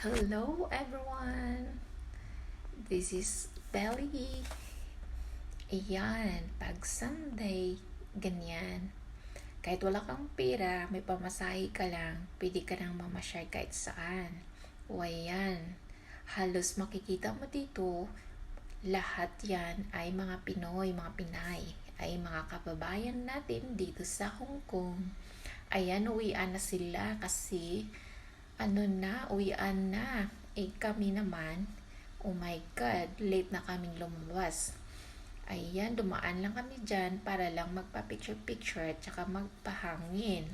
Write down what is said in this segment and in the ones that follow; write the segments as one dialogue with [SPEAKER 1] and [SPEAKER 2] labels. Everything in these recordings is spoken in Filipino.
[SPEAKER 1] Hello everyone! This is Belly. Ayan, pag Sunday, ganyan. Kahit wala kang pera, may pamasahe ka lang, pwede ka nang mamasyal kahit saan. O ayan, halos makikita mo dito, lahat yan ay mga Pinoy, mga Pinay, ay mga kababayan natin dito sa Hong Kong. Ayan, uwian na sila kasi ano na, uwian na. Eh kami naman, oh my God, late na kaming lumabas. Ayan, dumaan lang kami dyan para lang magpa-picture-picture at saka magpahangin.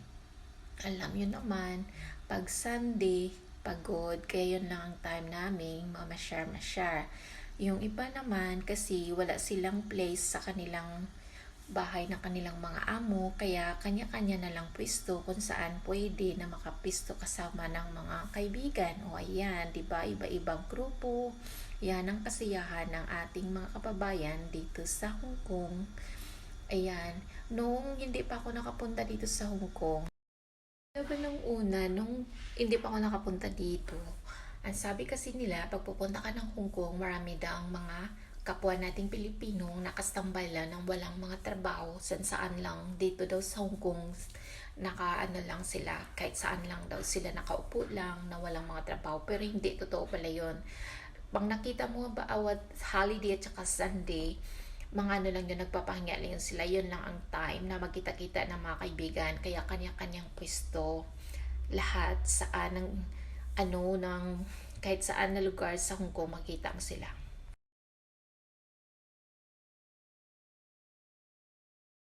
[SPEAKER 1] Alam nyo naman, pag Sunday, pagod, kaya yun lang ang time namin, mamasyar-masyar. Yung iba naman, kasi wala silang place sa kanilang bahay ng kanilang mga amo, kaya kanya-kanya na lang pwesto kung saan pwede na makapisto kasama ng mga kaibigan. O ayan, di ba iba-ibang grupo. Yan ang kasiyahan ng ating mga kababayan dito sa Hong Kong. Ayan, nung hindi pa ako nakapunta dito sa Hong Kong, sabi nung una, nung hindi pa ako nakapunta dito, ang sabi kasi nila, pag pupunta ka ng Hong Kong, marami daw ang mga kapwa nating Pilipino nakastambay lang ng walang mga trabaho san saan lang dito daw sa Hong Kong naka ano lang sila kahit saan lang daw sila nakaupo lang na walang mga trabaho. Pero hindi totoo pala yon pag nakita mo ba awat holiday at saka Sunday mga ano lang yun, nagpapahinga lang yun sila, yun lang ang time na magkita-kita ng mga kaibigan, kaya kanya-kanyang pwesto, lahat saan ng, ano, ng, kahit saan na lugar sa Hong Kong, makita mo sila.